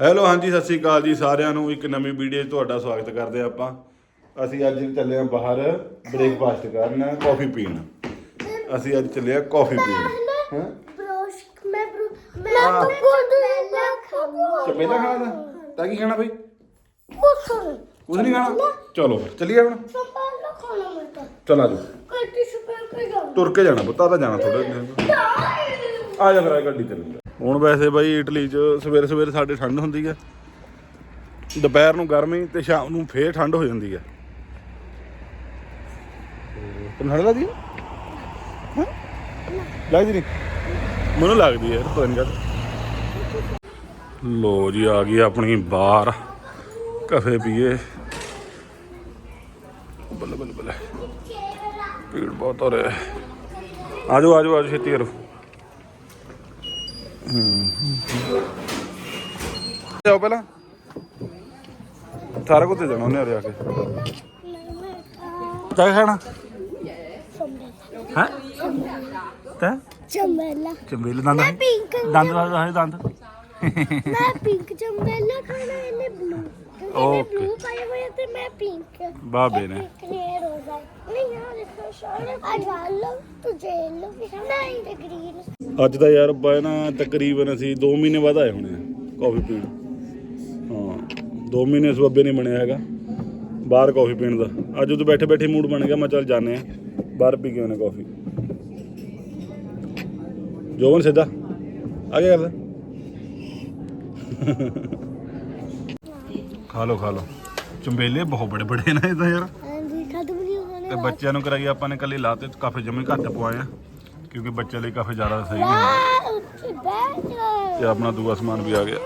Hello ਹਾਂਜੀ ਸਤਿ ਸ਼੍ਰੀ ਅਕਾਲ ਜੀ ਸਾਰਿਆਂ ਨੂੰ। ਇੱਕ ਨਵੀਂ ਵੀਡੀਓ 'ਚ ਤੁਹਾਡਾ ਸਵਾਗਤ ਕਰਦੇ ਹਾਂ ਆਪਾਂ। ਅਸੀਂ ਅੱਜ ਚੱਲੇ ਹਾਂ ਬਾਹਰ ਬ੍ਰੇਕਫਾਸਟ ਕਰਨ ਕਾਫੀ ਪੀਣ। ਅਸੀਂ ਅੱਜ ਚੱਲੇ ਹਾਂ ਕਾਫੀ ਪੀਣ। ਹਾਂ? ਬਰੋਸ਼ ਮੈਂ ਬਰੋ- ਮੈਂ ਪਹਿਲਾਂ ਖਾਣਾ ਚਪੇਲਾ ਖਾਣਾ ਤਾਂ ਕੀ ਖਾਣਾ ਬਈ? ਕੁਝ ਕੁਝ ਨਹੀਂ ਖਾਣਾ? ਚਲੋ ਫਿਰ ਚੱਲੀਏ ਹੁਣ। ਪਹਿਲਾਂ ਖਾਣਾ ਮਿਲਦਾ ਚਲ ਆ ਜਾਓ। ਕੱਟੀ ਸੁਪਰ ਕੇ ਜਾਓ ਤੁਰ ਕੇ ਜਾਣਾ ਪੁੱਤਾ ਤਾਂ ਜਾਣਾ ਥੋੜਾ ਆ ਜਾ ਫਿਰ ਆ ਗੱਡੀ ਚੱਲੀ ਹੁਣ ਵੈਸੇ ਬਾਈ ਇਟਲੀ 'ਚ ਸਵੇਰੇ ਸਵੇਰੇ ਸਾਡੇ ਠੰਡ ਹੁੰਦੀ ਹੈ ਦੁਪਹਿਰ ਨੂੰ ਗਰਮੀ ਤੇ ਸ਼ਾਮ ਨੂੰ ਫੇਰ ਠੰਡ ਹੋ ਜਾਂਦੀ ਹੈ ਤੈਨੂੰ ਠੰਡ ਲੱਗਦੀ ਹੈ? ਲੱਗਦੀ ਨਹੀਂ ਮੈਨੂੰ ਲੱਗਦੀ ਹੈ ਪਤਾ ਨਹੀਂ ਕਦ ਲੋ ਜੀ, ਆ ਗਈ ਆਪਣੀ ਬਾਹਰ। ਕਫੇ ਪੀਏ। ਬੱਲੇ ਬੱਲੇ ਬੱਲੇ। ਭੀੜ ਬਹੁਤ ਹੋ ਰਿਹਾ ਹੈ ਆਜੋ ਆਜੋ ਆਜੋ, ਛੇਤੀ ਕਰੋ। ਜਾਓ ਪਹਿਲਾਂ। ਸਾਰਾ ਕੁਝ ਦੇ ਜਾਣਾ ਉਹਨੇ ਉਰੇ ਆ ਕੇ। ਕਿਆ ਖਾਣਾ? ਹੈ? ਤੇ ਚੰਬੇਲਾ। ਚੰਬੇਲੇ ਦੰਦ pink ਦੰਦ ਦੰਦ ਦੰਦ। ਮੈਂ ਪਿੰਕ ਚੰਬੇਲਾ ਖਾਣਾ ਇਹਨੇ ਬਲੂ ਇਹਨੇ Okay. ਬਲੂ ਪਾਇਆ ਹੋਇਆ ਤੇ ਮੈਂ ਪਿੰਕ ਬਾਬੇ ਨੇ। ਕਲੀਅਰ ਹੋ ਜਾਏ ਨਹੀਂ ਯਾਰ ਦੇਖੋ ਸ਼ਾਇਦ ਅੱਜ ਆਲੋ ਤੂੰ ਜੇਲੋ ਵੀ ਨਹੀਂ ਤੇ ਗ੍ਰੀਨ ਅੱਜ ਦਾ ਯਾਰ ਬਾਏ ਨਾ ਤਕਰੀਬਨ ਅਸੀਂ 2 ਮਹੀਨੇ ਬਾਅਦ ਆਏ ਹੋਣੇ ਆ ਕਾਫੀ ਪੀਣ। ਹਾਂ 2 ਮਹੀਨੇ ਸਬੱਬੇ ਨਹੀਂ ਬਣਿਆ ਹੈਗਾ ਬਾਹਰ ਕਾਫੀ ਪੀਣ ਦਾ। ਅੱਜ ਉਦੋਂ ਬੈਠੇ ਬੈਠੇ ਮੂਡ ਬਣ ਗਿਆ ਮੈਂ ਚੱਲ ਜਾਂਦੇ ਆ ਬਾਹਰ ਪੀ ਕੇ ਆਉਣੇ ਕਾਫੀ ਜੋਵਨ ਸਿੱਧਾ ਆ ਗਿਆ ਗੱਲ। ਖਾ ਲੋ ਖਾ ਲੋ ਚੰਬੇਲੇ ਬਹੁਤ ਬੜੇ ਬੜੇ ਨੇ ਇਹ ਤਾਂ ਯਾਰ। ਹਾਂਜੀ ਖਤਮ ਨਹੀਂ ਹੋਣੇ ਤੇ ਬੱਚਿਆਂ ਨੂੰ ਕਰਾਈ ਆਪਾਂ ਨੇ ਕੱਲੀ ਲਾਤੇ ਕਾਫੀ ਜਮੇ ਘੱਟ ਪਵਾਏ ਆ ਕਿਉਂਕਿ ਬੱਚੇ ਲਈ ਕਾਫੀ ਜ਼ਿਆਦਾ ਸਹੀ ਨਹੀਂ। ਤੇ ਆਪਣਾ ਦੂਆ ਸਮਾਨ ਵੀ ਆ ਗਿਆ।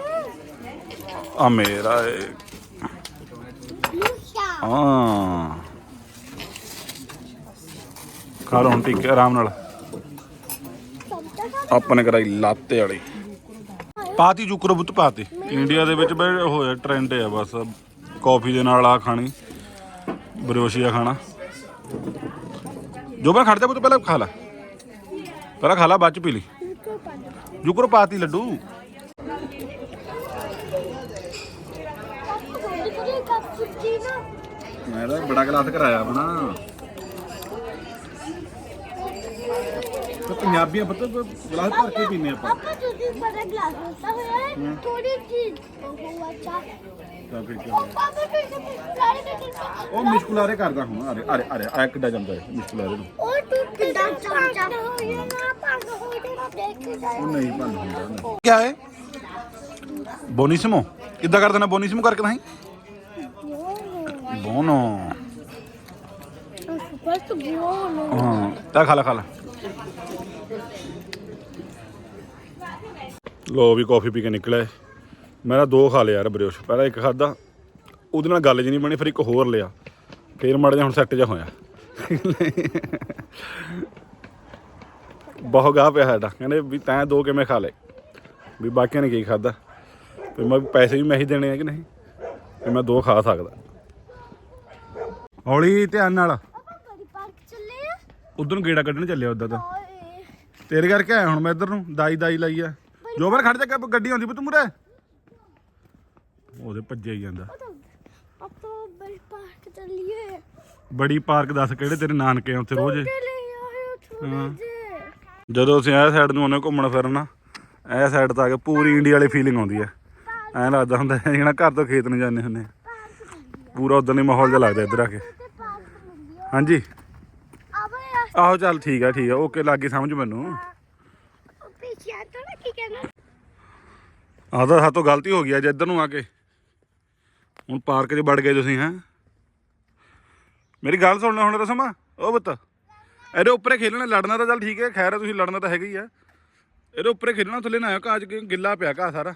ਆ ਮੇਰਾ ਹਾਂ। ਖਾ ਲਓ ਹੁਣ ਟਿੱਕੇ ਆਰਾਮ ਨਾਲ। ਆਪਾਂ ਨੇ ਕਰਾਈ ਲਾਤੇ ਵਾਲੀ। ਪਾਤੀ ਜੁਕਰੋ ਬੁੱਤ ਪਾਤੀ। ਇੰਡੀਆ ਦੇ ਵਿੱਚ ਬਈ ਹੋਇਆ ਟ੍ਰੈਂਡ ਆ ਬਸ। ਕਾਫੀ ਦੇ ਨਾਲ ਆ ਖਾਣੀ ਬਰੋਸ਼ੀਆ ਖਾਣਾ। ਜੋ ਮੈਂ ਖੜਦੇ ਬੁੱਤ ਪਹਿਲਾਂ ਖਾ ਲੈ। ਪਹਿਲਾਂ ਖਾ ਲੈ ਬਾਅਦ ਚ ਪੀ ਲਈ। ਜੁਕਰੋ ਪਾਤੀ ਲੱਡੂ। ਮੈਂ ਤਾਂ ਬੜਾ ਗਲਾਸ ਕਰਾਇਆ ਆਪਣਾ। ਪੰਜਾਬੀਆਂ ਪਤਾ ਗਲਾਸ ਭਰ ਕੇ ਪੀਨੇ ਆਪਾਂ। ਪਾਪਾ ਤੁਸੀਂ ਬੜਾ ਗਲਾਸ ਹੁੰਦਾ ਹੋਇਆ ਥੋੜੀ ਚੀਜ਼ ਉਹ ਅੱਛਾ। ਤਾਂ ਫਿਰ ਕੀ ਉਹ ਪਾਪਾ ਤੁਸੀਂ ਸਾਰੇ ਦੇ ਉਹ ਮਿਸਕੁਲਾਰੇ ਕਰਦਾ ਹੁਣ ਅਰੇ ਅਰੇ ਅਰੇ ਆ ਕਿੱਦਾਂ ਜਾਂਦਾ ਹੈ ਮਿਸਕੁਲਾਰੇ ਨੂੰ। ਉਹ ਟੁੱਟ ਦਾ ਚਮਚਾ ਹੋਇਆ ਨਾ ਪੰਗ ਹੋ ਜਾਣਾ ਦੇਖ ਜਾਏ ਉਹ ਨਹੀਂ ਭੰਨ ਹੁੰਦਾ ਕੀ ਹੈ ਬੋਨੀਸਮੋ? ਕਿੱਦਾਂ ਕਰ ਦੇਣਾ ਬੋਨੀਸਮੋ ਕਰਕੇ ਨਹੀਂ ਬੋਨੋ। ਬਸ ਬੋਲ ਹਾਂ ਤਾਂ ਖਾ ਲੈ ਖਾ ਲੈ। ਲੋ ਵੀ ਕਾਫੀ ਪੀ ਕੇ ਨਿਕਲੇ ਮੈਂ ਨਾ ਦੋ ਖਾ ਲਿਆ ਯਾਰ ਬਰਿਓਸ਼ ਪਹਿਲਾਂ ਇੱਕ ਖਾਦਾ ਉਹਦੇ ਨਾਲ ਗੱਲ ਜੀ ਨਹੀਂ ਬਣੀ ਫਿਰ ਇੱਕ ਹੋਰ ਲਿਆ। ਫੇਰ ਮੜ ਜਾ ਹੁਣ ਸੈੱਟ ਜਾ ਹੋਇਆ। ਬਹੁਤ ਗਾਹ ਪਿਆ ਸਾਡਾ। ਕਹਿੰਦੇ ਵੀ ਤੈਂ ਦੋ ਕਿਵੇਂ ਖਾ ਲਏ? ਵੀ ਬਾਕੀਆਂ ਨੇ ਕੀ ਖਾਦਾ ਤੇ ਮੈਂ ਪੈਸੇ ਵੀ ਮੈਂ ਹੀ ਦੇਣੇ ਆ ਕਿ ਨਹੀਂ? ਤੇ ਮੈਂ ਦੋ ਖਾ ਸਕਦਾ। ਹੌਲੀ ਧਿਆਨ ਨਾਲ। ਉਧਰ ਨੂੰ ਗੇੜਾ ਕੱਢਣ ਚੱਲਿਆ ਉਦਾਂ ਤਾਂ। ਤੇਰੇ ਕਰਕੇ ਆਇਆ ਹੁਣ ਮੈਂ ਇੱਧਰ ਨੂੰ। ਦਾਈ ਦਾਈ ਲਾਈ ਆ। ਜੋ ਮੈਂ ਖੜ ਜਾ ਕੇ ਗੱਡੀ ਆਉਂਦੀ ਪਈ ਤੂੰ ਮੁਰੇ ਉਹਦੇ ਭੱਜਿਆ ਹੀ ਜਾਂਦਾ। ਬੜੀ ਪਾਰਕ ਚੱਲੀਏ। ਬੜੀ ਪਾਰਕ ਦੱਸ ਕਿਹੜੇ ਤੇਰੇ ਨਾਨਕੇ ਆ ਉੱਥੇ ਰੋਜ਼ ਥੋੜੇ ਜੇ ਜਦੋਂ ਅਸੀਂ ਇਹ ਸਾਈਡ ਨੂੰ ਆਉਂਦੇ ਘੁੰਮਣ ਫਿਰਨਾ ਇਹ ਸਾਈਡ ਤੋਂ ਆ ਕੇ ਪੂਰੀ ਇੰਡੀਆ ਵਾਲੀ ਫੀਲਿੰਗ ਆਉਂਦੀ ਆ। ਐਂ ਲੱਗਦਾ ਹੁੰਦਾ ਜਿਹੜਾ ਘਰ ਤੋਂ ਖੇਤ ਨੂੰ ਜਾਂਦੇ ਹੁੰਦੇ ਆ। ਪੂਰਾ ਉਦੋਂ ਹੀ ਮਾਹੌਲ ਜਿਹਾ ਲੱਗਦਾ ਇੱਧਰ ਆ ਕੇ। ਤੇ ਪਾਰਕ ਹਾਂਜੀ। ਆਵੇ ਆਹੋ ਚੱਲ ਠੀਕ ਆ ਠੀਕ ਆ। ਓਕੇ ਲੱਗੀ ਸਮਝ ਮੈਨੂੰ। ਪਿੱਛੇ ਆ ਨਾ ਕੀ ਕਹਿਣਾ? ਆਹ ਤਾਂ ਸਾਤੋਂ ਗਲਤੀ ਹੋ ਗਈ ਅੱਜ ਇੱਧਰ ਨੂੰ ਆ ਕੇ। ਹੁਣ ਪਾਰਕ 'ਚ ਵੜ ਗਏ ਤੁਸੀਂ, ਹੈਂ? ਮੇਰੀ ਗੱਲ ਸੁਣ ਲੈ ਹੁਣ ਰਸਮਾ। ਉਹ ਪੁੱਤ, ਇਹਦੇ ਉੱਪਰੇ ਖੇਲਣਾ, ਲੜਨਾ ਤਾਂ ਚੱਲ ਠੀਕ ਹੈ, ਖੈਰ ਹੈ ਤੁਸੀਂ ਲੜਨਾ ਤਾਂ ਹੈਗਾ ਹੀ ਆ। ਇਹਦੇ ਉੱਪਰੇ ਖੇਲਣਾ, ਥੱਲੇ ਨਾ ਆਇਓ ਚ ਗਿੱਲਾ ਪਿਆ ਘਾਹ ਸਾਰਾ।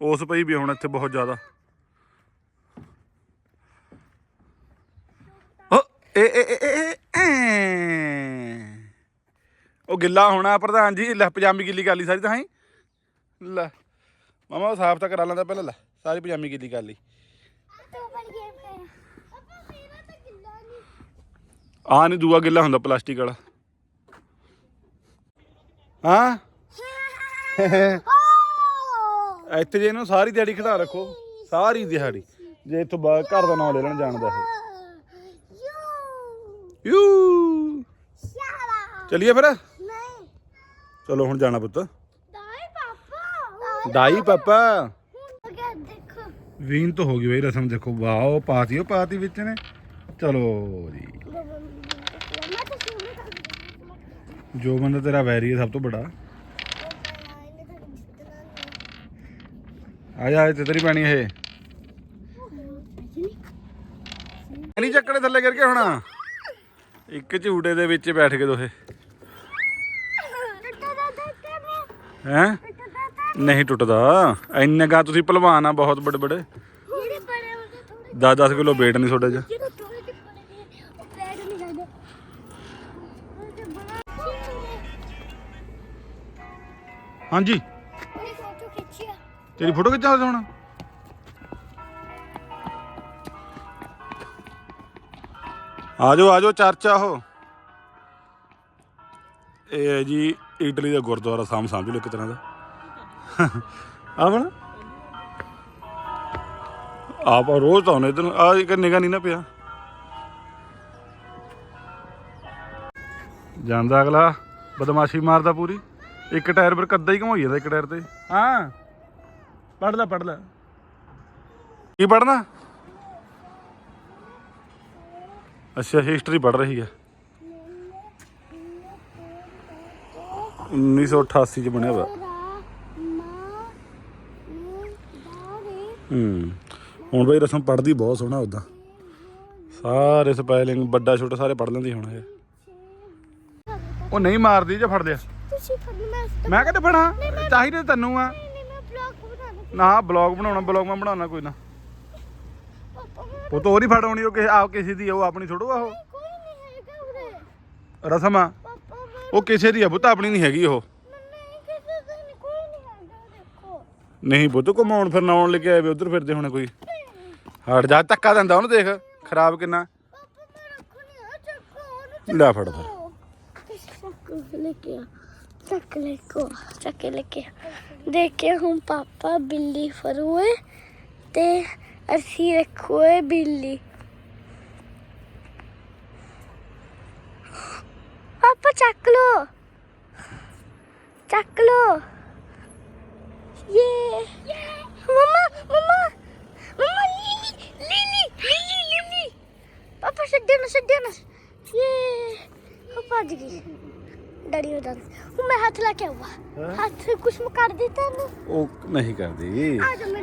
ਉਸ ਪਈ ਵੀ ਹੁਣ ਇੱਥੇ ਬਹੁਤ ਜ਼ਿਆਦਾ। ਉਹ ਗਿੱਲਾ ਹੋਣਾ ਪ੍ਰਧਾਨ ਜੀ ਲੈ ਪਜਾਮੀ ਗਿੱਲੀ ਕਰ ਲਈ ਸਾਰੀ ਤਾਂ ਹੀ। ਲੈ ਮਾਮਾ ਉਹ ਸਾਫ਼ ਤਾਂ ਕਰਾ ਲੈਂਦਾ ਪਹਿਲਾਂ ਲੈ ਸਾਰੀ ਪਜਾਮੀ ਗਿੱਲੀ ਕਰ ਲਈ। ਆ ਨਹੀਂ ਦੂਆ ਗਿੱਲਾ ਹੁੰਦਾ ਪਲਾਸਟਿਕ ਵਾਲਾ। ਹਾਂ? ਇੱਥੇ ਜੇ ਇਹਨੂੰ ਸਾਰੀ ਦਿਹਾੜੀ ਖਿਡਾ ਰੱਖੋ ਸਾਰੀ ਦਿਹਾੜੀ ਜੇ ਇੱਥੋਂ ਬਾਹਰ ਘਰ ਦਾ ਨਾਂ ਲੈ ਲੈਣ ਜਾਣਦਾ ਹੈ ਯੂ। ਯੂ। ਚਲਿਏ ਫਿਰ? ਚਲੋ ਹੁਣ ਜਾਣਾ ਪੁੱਤ। ਦਾਈ ਪਾਪਾ। ਦਾਈ ਪਾਪਾ। ਦੇਖੋ। ਵੀਨ ਤਾਂ ਹੋ ਗਈ ਬਈ ਰਸਮ ਦੇਖੋ। ਵਾਓ ਪਾਤੀ ਉਹ ਪਾਤੀ ਵਿੱਚ ਨੇ। ਚਲੋ ਜੀ। ਤਾਂ ਤਾਂ ਜੋ ਬੰਦਾ ਤੇਰਾ ਵੈਰੀ ਹੈ ਸਭ ਤੋਂ ਬੜਾ ਆ ਜਾ ਇੱਥੇ ਤੇਰੀ ਪੈਣੀ ਇਹ। ਨਹੀਂ ਚੱਕਣੇ ਥੱਲੇ ਕਰਕੇ ਹੁਣ। ਇੱਕ ਝੂਟੇ ਦੇ ਵਿੱਚ ਬੈਠ ਕੇ ਦੋਹੇ। ਹੈ? ਨਹੀਂ ਟੁੱਟਦਾ। ਇੰਨੇ ਗਾ ਤੁਸੀਂ ਭਲਵਾਨ ਆ ਬਹੁਤ ਬੜੇ ਬੜੇ। 10 10 ਕਿਲੋ weight ਨਹੀਂ ਤੁਹਾਡੇ 'ਚ। ਹਾਂਜੀ। ਤੇਰੀ ਫੋਟੋ ਖਿੱਚਾ ਹੁਣ। ਆ ਜਾਓ ਆ ਜਾਓ, ਚਰਚਾ ਉਹ ਇਹ ਹੈ ਜੀ ਇਟਲੀ ਦਾ ਗੁਰਦੁਆਰਾ ਸਾਮ ਸਮਝ ਲਓ ਇੱਕ ਤਰ੍ਹਾਂ ਦਾ। ਆਵਣ। ਆਪ ਰੋਜ਼ ਤਾਂ ਉਹਨੇ ਇਧਰ ਆ ਇੱਕ ਨਿਗਾ ਨਹੀਂ ਨਾ ਪਿਆ। ਜਾਂਦਾ ਅਗਲਾ ਬਦਮਾਸ਼ੀ ਮਾਰਦਾ ਪੂਰੀ। ਇੱਕ ਟਾਇਰ ਪਰ ਕੱਦਾ ਹੀ ਘਮਾਈ ਜਾਂਦਾ ਇੱਕ ਟਾਇਰ ਤੇ। ਹਾਂ। ਪੜ ਲੈ ਪੜ ਲੈ। ਕੀ ਪੜਨਾ ਅੱਛਾ ਹਿਸਟਰੀ ਪੜ ਰਹੀ ਹੈ 1988 ਚ ਬਣਿਆ ਵਾ। ਹੂੰ। ਹੁਣ ਬਈ ਰਸਮ ਪੜਦੀ ਬਹੁਤ ਸੋਹਣਾ ਉਦਾਂ ਸਾਰੇ ਸਪੈਲਿੰਗ ਵੱਡਾ ਛੋਟਾ ਸਾਰੇ ਪੜ ਲੈਂਦੀ ਹੁਣ ਇਹ ਉਹ ਨਹੀਂ ਮਾਰਦੀ ਜੇ ਫੜ ਲਿਆ ਤੁਸੀਂ ਫੜਨਾ ਮੈਂ ਮੈਂ ਫੜਾਂ ਫੜਾ, ਚਾਹੀਦੇ ਤੈਨੂੰ ਆ। ਨਾ ਬਲੌਗ ਬਣਾਉਣਾ ਬਲੌਗ ਮੈਂ ਬਣਾਉਣਾ ਕੋਈ ਨਾ। ਉਹ ਤਾਂ ਹੋਰ ਹੀ ਫੜਾਉਣੀ ਉਹ ਕਿਸੇ ਆਪ ਕਿਸੇ ਦੀ ਉਹ ਆਪਣੀ ਥੋੜੋ ਆ ਉਹ। ਰਸਮ ਆ। ਉਹ ਕਿਸੇ ਦੀ ਆ ਪੁੱਤ, ਆਪਣੀ ਨਹੀਂ ਹੈਗੀ ਉਹ। ਨਹੀਂ ਪੁੱਤ, ਘੁਮਾਉਣ ਫਿਰ ਆਉਣ ਲੈ ਕੇ ਆਏ ਵੇ, ਉਧਰ ਫਿਰਦੇ ਹੁਣ ਕੋਈ। ਹਟ ਜਾ, ਧੱਕਾ ਦਿੰਦਾ ਉਹਨੂੰ ਦੇਖ, ਖਰਾਬ ਕਿੰਨਾ। ਪਾਪਾ ਲੈ ਫੜ ਫਿਰ। ਚੱਕ ਲੈ ਕੋ ਚੱਕ ਲੈ ਕੇ ਦੇਖੇ ਹੁਣ ਪਾਪਾ ਬਿੱਲੀ ਫਰੂਏ ਤੇ ਅਸੀਂ ਰੱਖੋਏ ਬਿੱਲੀ ਪਾਪਾ ਚੱਕ ਲੋ ਚੱਕ ਲੋ ਯੇ। ਮਮਾ ਮਮਾ। ਮਮਾ ਲੀਲੀ ਲੀਲੀ ਲੀਲੀ ਲੀਲੀ ਪਾਪਾ ਛੱਡਿਆ ਨਾ ਛੱਡਿਆ ਨਾ। ਯੇ। ਉਹ ਭੱਜ ਗਈ। ਡੜੀ ਹੋ ਜਾਂਦੀ ਹੁਣ ਮੈਂ ਹੱਥ ਲਾ ਕੇ ਆਵਾ ਹੱਥ ਕੁਛ ਮ ਕਰ ਦਿੱਤਾ ਨਾ ਉਹ ਨਹੀਂ ਕਰਦੀ।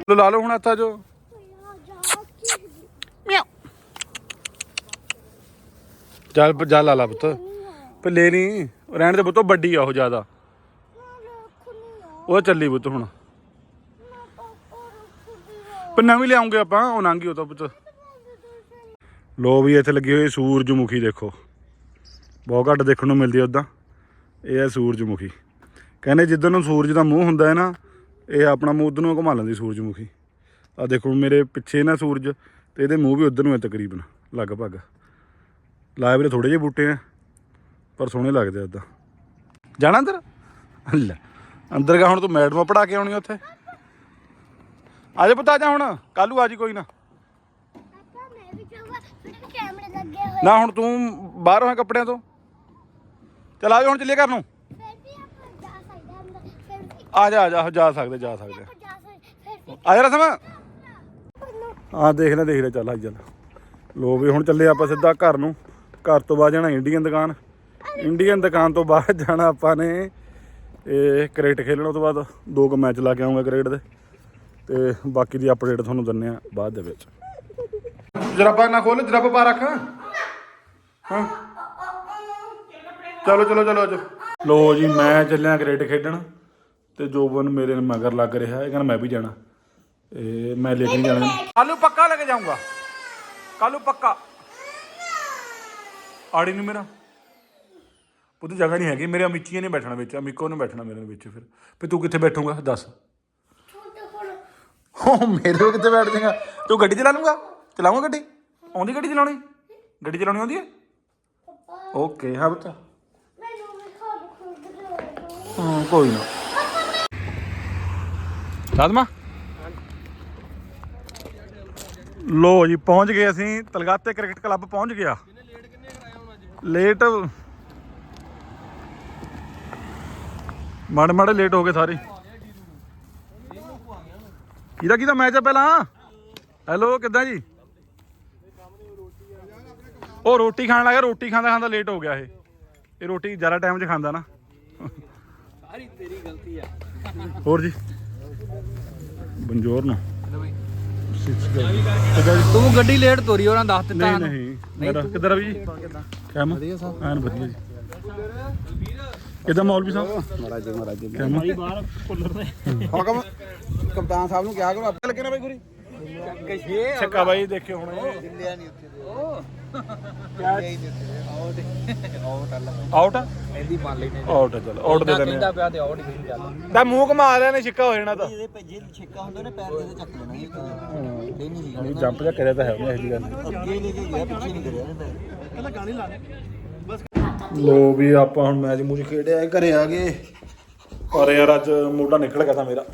ਲੋ ਲਾ ਲਓ ਹੁਣ ਹੱਥਾ ਜੋ ਚੱਲ ਜਾ ਲਾ ਲਾ ਪੁੱਤ। ਪਰ ਨਹੀਂ ਰਹਿਣ ਦੇ ਪੁੱਤੋ ਵੱਡੀ ਆ ਉਹ ਜ਼ਿਆਦਾ। ਉਹ ਚੱਲੀ ਪੁੱਤ ਹੁਣ। ਪਰ ਨਵੀਂ ਲਿਆਉਂਗੇ ਆਪਾਂ, ਉਹ ਨਾਂਗੀ ਉਹ ਤਾਂ ਪੁੱਤ। ਲੋ ਵੀ ਇੱਥੇ ਲੱਗੀ ਹੋਈ ਸੂਰਜਮੁਖੀ ਦੇਖੋ। ਬਹੁਤ ਘੱਟ ਦੇਖਣ ਨੂੰ ਮਿਲਦੀ ਉਦਾਂ। ਇਹ ਹੈ ਸੂਰਜਮੁਖੀ। ਕਹਿੰਦੇ ਜਿੱਦਾਂ ਨੂੰ ਸੂਰਜ ਦਾ ਮੂੰਹ ਹੁੰਦਾ ਹੈ ਨਾ, ਇਹ ਆਪਣਾ ਮੂੰਹ ਉਧਰ ਨੂੰ ਘੁਮਾ ਲੈਂਦੀ ਸੂਰਜਮੁਖੀ। ਆ ਦੇਖੋ ਮੇਰੇ ਪਿੱਛੇ ਨਾ ਸੂਰਜ ਤੇ ਇਹਦੇ ਮੂੰਹ ਵੀ ਉਧਰ ਨੂੰ ਹੈ ਤਕਰੀਬਨ, ਲਗਭਗ। ਲਾਏ ਵੀਰੇ ਥੋੜੇ ਜਿਹੇ ਬੂਟੇ ਆ, ਪਰ ਸੋਹਣੇ ਲੱਗਦੇ ਉਦਾਂ। ਜਾਣਾ ਅੰਦਰ? ਲੈ। ਅੰਦਰ ਗਾ ਹੁਣ ਤੂੰ ਮੈਡਮ ਪੜਾ ਕੇ ਆਉਣੀ ਉੱਥੇ। ਆ ਜਾ ਪੁੱਤ, ਆ ਜਾ ਹੁਣ ਕੱਲੂ ਆ ਜੀ ਕੋਈ ਨਾ। ਨਾ ਹੁਣ ਤੂੰ ਬਾਹਰੋਂ ਆ ਕੱਪੜਿਆਂ ਤੋਂ। ਚਲ ਆ ਜਾ ਹੁਣ ਚੱਲੀਏ ਘਰ ਨੂੰ। ਆ ਜਾ ਆ ਜਾ ਜਾ ਸਕਦੇ ਜਾ ਸਕਦੇ ਆ। ਜਾ ਰਸਮ। ਆਪਾਂ ਆ ਦੇਖ ਲੈ ਦੇਖ ਲੈ, ਚੱਲ ਆ ਚੱਲ। ਲੋ ਵੀ ਹੁਣ ਚੱਲੇ ਆਪਾਂ ਸਿੱਧਾ ਘਰ ਨੂੰ। ਘਰ ਤੋਂ ਬਾਅਦ ਜਾਣਾ ਇੰਡੀਅਨ ਦੁਕਾਨ। ਇੰਡੀਅਨ ਦੁਕਾਨ ਤੋਂ ਬਾਅਦ ਜਾਣਾ ਆਪਾਂ ਨੇ। ਇਹ ਕ੍ਰਿਕਟ ਖੇਲਣ ਤੋਂ ਬਾਅਦ ਦੋ ਕੁ ਮੈਚ ਲਾ ਕੇ ਆਉਂਗਾ ਕ੍ਰਿਕਟ ਦੇ। ਤੇ ਬਾਕੀ ਦੀ ਅਪਡੇਟ ਤੁਹਾਨੂੰ ਦਿੰਨੇ ਆ ਬਾਅਦ ਦੇ ਵਿੱਚ। ਜਰਾਬਾ ਨਾ ਖੋਲ ਜਰਾਬਾ ਪਾ ਰੱਖ। ਹਾਂ। ਚਲੋ ਚਲੋ ਚਲੋ ਅੱਜ ਲੋ ਜੀ ਮੈਂ ਚੱਲਿਆ ਕ੍ਰਿਕਟ ਖੇਡਣ ਤੇ ਜੋਬਨ ਮੇਰੇ ਮਗਰ ਲੱਗ ਰਿਹਾ ਇਹ ਕਹਿੰਦਾ ਮੈਂ ਵੀ ਜਾਣਾ। ਇਹ ਮੈਂ ਲੈ ਕੇ ਨਹੀਂ ਜਾਣਾ ਕੱਲੂ ਪੱਕਾ ਲੈ ਕੇ ਜਾਊਂਗਾ। ਕੱਲੂ ਪੱਕਾ। ਆੜੀ ਨੂੰ ਮੇਰਾ। ਉਹਦੀ ਜਗ੍ਹਾ ਨਹੀਂ ਹੈਗੀ। ਮੇਰੇ ਅਮਿੱਚੀਆਂ ਨੇ ਬੈਠਣਾ ਵਿੱਚ, ਅਮਿੱਕੋ ਨੇ ਬੈਠਣਾ ਮੇਰੇ ਵਿੱਚ ਫਿਰ। ਵੀ ਤੂੰ ਕਿੱਥੇ ਬੈਠੂਗਾ? ਦੱਸ। ਹੋ ਮੇਰੇ ਕੋਲ ਕਿੱਥੇ ਬੈਠ ਜਾਏਗਾ? ਤੂੰ ਗੱਡੀ ਚਲਾ ਲੂੰਗਾ ਚਲਾਉਂਗਾ ਗੱਡੀ? ਆਉਂਦੀ ਗੱਡੀ ਚਲਾਉਣੀ? ਗੱਡੀ ਚਲਾਉਣੀ ਆਉਂਦੀ ਹੈ? ਓਕੇ, ਹਾਂ ਪੁੱਤ। ਹਾਂ, ਕੋਈ ਨਾ। ਰਾਜਮਾ ਲੋ ਜੀ, ਪਹੁੰਚ ਗਏ ਅਸੀਂ। ਤਲਗਾਤੇ ਕ੍ਰਿਕਟ ਕਲੱਬ ਪਹੁੰਚ ਗਿਆ। ਲੇਟ ਮਾੜੇ ਮਾੜੇ ਲੇਟ ਹੋ ਗਏ ਸਾਰੇ। ਕਿਹਦਾ ਕਿਹਦਾ ਮੈਚ ਆ ਪਹਿਲਾਂ? ਹੈਲੋ ਕਿੱਦਾਂ ਜੀ? ਉਹ ਰੋਟੀ ਖਾਣ ਲੱਗਾ ਰੋਟੀ ਖਾਂਦਾ ਖਾਂਦਾ ਲੇਟ ਹੋ ਗਿਆ ਇਹ। ਇਹ ਰੋਟੀ ਜ਼ਿਆਦਾ ਟਾਈਮ 'ਚ ਖਾਂਦਾ ਨਾ। ਸਾਰੀ ਤੇਰੀ ਗਲਤੀ ਆ। ਹੋਰ ਜੀ। ਬੰਜੋਰ ਨੂੰ। ਤੂੰ ਗੱਡੀ ਲੇਟ ਤੋਰੀ ਉਹਨਾਂ ਦੱਸ ਦਿੱਤਾ ਨਹੀਂ। ਨਹੀਂ। ਕਿੱਧਰ ਆ ਵੀ ਜੀ ਕਿਵੇਂ ਵਧੀਆ ਸਾਹਿਬ ਐਨ ਵਧੀਆ ਜੀ। ਕਿੱਦਾਂ ਮੌਲਵੀ ਸਾਹਿਬ ਮਹਾਰਾਜ ਜੀ ਮਹਾਰਾਜ ਜੀ ਕਿਵੇਂ ਹੁਕਮ ਕਪਤਾਨ ਸਾਹਿਬ ਨੂੰ ਕਿਹਾ ਕਰੋ ਆਪੇ ਲੱਗੇ ਨਾ ਬਾਈ ਗੁਰੀ ਕਸ਼ੇ ਛੱਕਾ ਬਾਈ ਦੇਖਿਓ ਹੁਣ। ਇਹ ਜਿੱਲਿਆ ਨਹੀਂ ਉੱਥੇ ਆਊਟ ਆ ਇਹਦੀ ਮੰਨ ਲੈਨੇ ਆਊਟ ਚਲ ਆਊਟ ਦੇ ਦਿੰਦੇ ਕਹਿੰਦਾ ਪਿਆ ਤੇ ਆਉਟ ਹੀ ਚੱਲ। ਦਾ ਮੂੰਹ ਘਮਾ ਲਿਆ ਨੇ ਛਿੱਕਾ ਹੋ ਜਾਣਾ ਤਾਂ। ਇਹਦੇ ਭੱਜੇ ਛਿੱਕਾ ਹੁੰਦਾ ਨਾ ਪੈਰ ਦੇ ਚੱਕ ਲੈਣਾ ਇਹ ਨਹੀਂ ਸੀ ਨਹੀਂ ਜੰਪ ਜਾ ਕਰਿਆ ਤਾਂ ਹੈ ਉਹਨੇ ਇਹੋ ਜਿਹੀ ਗੱਲ। ਅੱਗੇ ਲੈ ਕੇ ਗਿਆ ਪਿੱਛੇ ਨਹੀਂ ਕਰਿਆ ਲੋ ਵੀ ਆਪਾਂ ਹੁਣ ਮੈਚ ਮੂਚ ਖੇਡਿਆ ਇਹ ਘਰੇ ਆ ਗਏ। ਪਰ ਯਾਰ ਅੱਜ ਮੋਢਾ ਨਿਕਲ ਗਿਆ ਤਾਂ ਮੇਰਾ।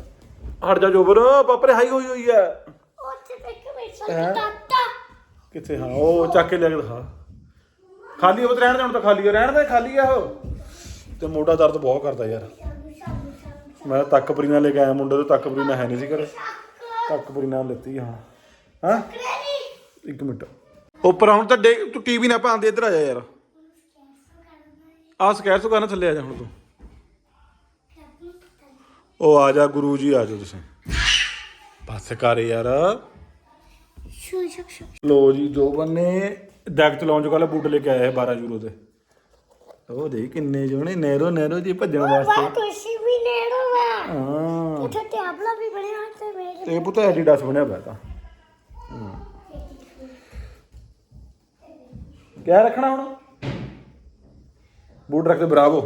ਹਟ ਜਾ ਜੋਬਰ ਪਾਪਰੇ ਹਾਈ ਹੋਈ ਹੋਈ ਹੈ। ਉੱਥੇ ਦੇਖ ਮੇਰੇ ਕਿੱਥੇ? ਹਾਂ ਉਹ ਚੱਕ ਕੇ ਲੈ ਕੇ ਦਿਖਾ। ਖਾਲੀ ਉਹ ਰਹਿਣ ਦੇ ਹੁਣ ਤਾਂ ਖਾਲੀ ਆ ਰਹਿਣ ਦੇ ਖਾਲੀ ਆ ਉਹ। ਤੇ ਮੋਢਾ ਦਰਦ ਬਹੁਤ ਕਰਦਾ ਯਾਰ। ਮੈਂ ਤੱਕਪਰੀ ਨਾਲ ਲੈ ਕੇ ਆਇਆ ਮੁੰਡੇ ਤੋਂ ਤੱਕਪਰੀ ਨਾਲ ਹੈ ਨਹੀਂ ਸੀ ਘਰੇ। ਤੱਕਪਰੀ ਨਾਲ ਲੈਤੀ ਹਾਂ? ਹਾਂ ਇੱਕ ਮਿੰਟ। ਉੱਪਰ ਹੁਣ ਤਾਂ ਡੇ ਤੂੰ ਟੀਵੀ ਨਾ ਪਾਉਂਦੇ ਇੱਧਰ ਆ ਜਾ ਯਾਰ। ਆ ਸਕੈਰ ਸੁਕਾਨਾ ਥੱਲੇ ਆ ਜਾ ਹੁਣ ਤੂੰ। ਉਹ ਆ ਜਾ ਗੁਰੂ ਜੀ ਆ ਜਾ ਤੁਸੀਂ। ਬਸ ਕਰ ਯਾਰ। ਸ਼ੂ ਸ਼ੂ ਸ਼ੂ ਲੋ ਜੀ ਜੋ ਬੰਨੇ ਡੈਕ ਚਲਾਉਣ ਚੋਂ ਕੱਲ ਬੂਟ ਲੈ ਕੇ ਆਇਆ ਹੈ 12 ਯੂਰੋ ਦੇ। ਉਹ ਦੇ ਕਿੰਨੇ ਜੋਣੇ ਨੈਰੋ ਨੈਰੋ ਜੀ ਭੱਜਣ ਵਾਸਤੇ। ਤੁਸੀਂ ਵੀ ਨੇੜੋ ਵਾ ਹਾਂ। ਉੱਥੇ ਟੈਬਲਾ ਵੀ ਬਣਿਆ ਤੇ ਮੇਰੇ ਤੇ ਪੁੱਤ ਐਡੀਡਾਸ ਬਣਿਆ ਪਿਆ ਤਾਂ। ਕਿਆ ਰੱਖਣਾ ਹੁਣ? ਬੂਟ ਰੱਖ ਦੇ ਬਰਾਵੋ।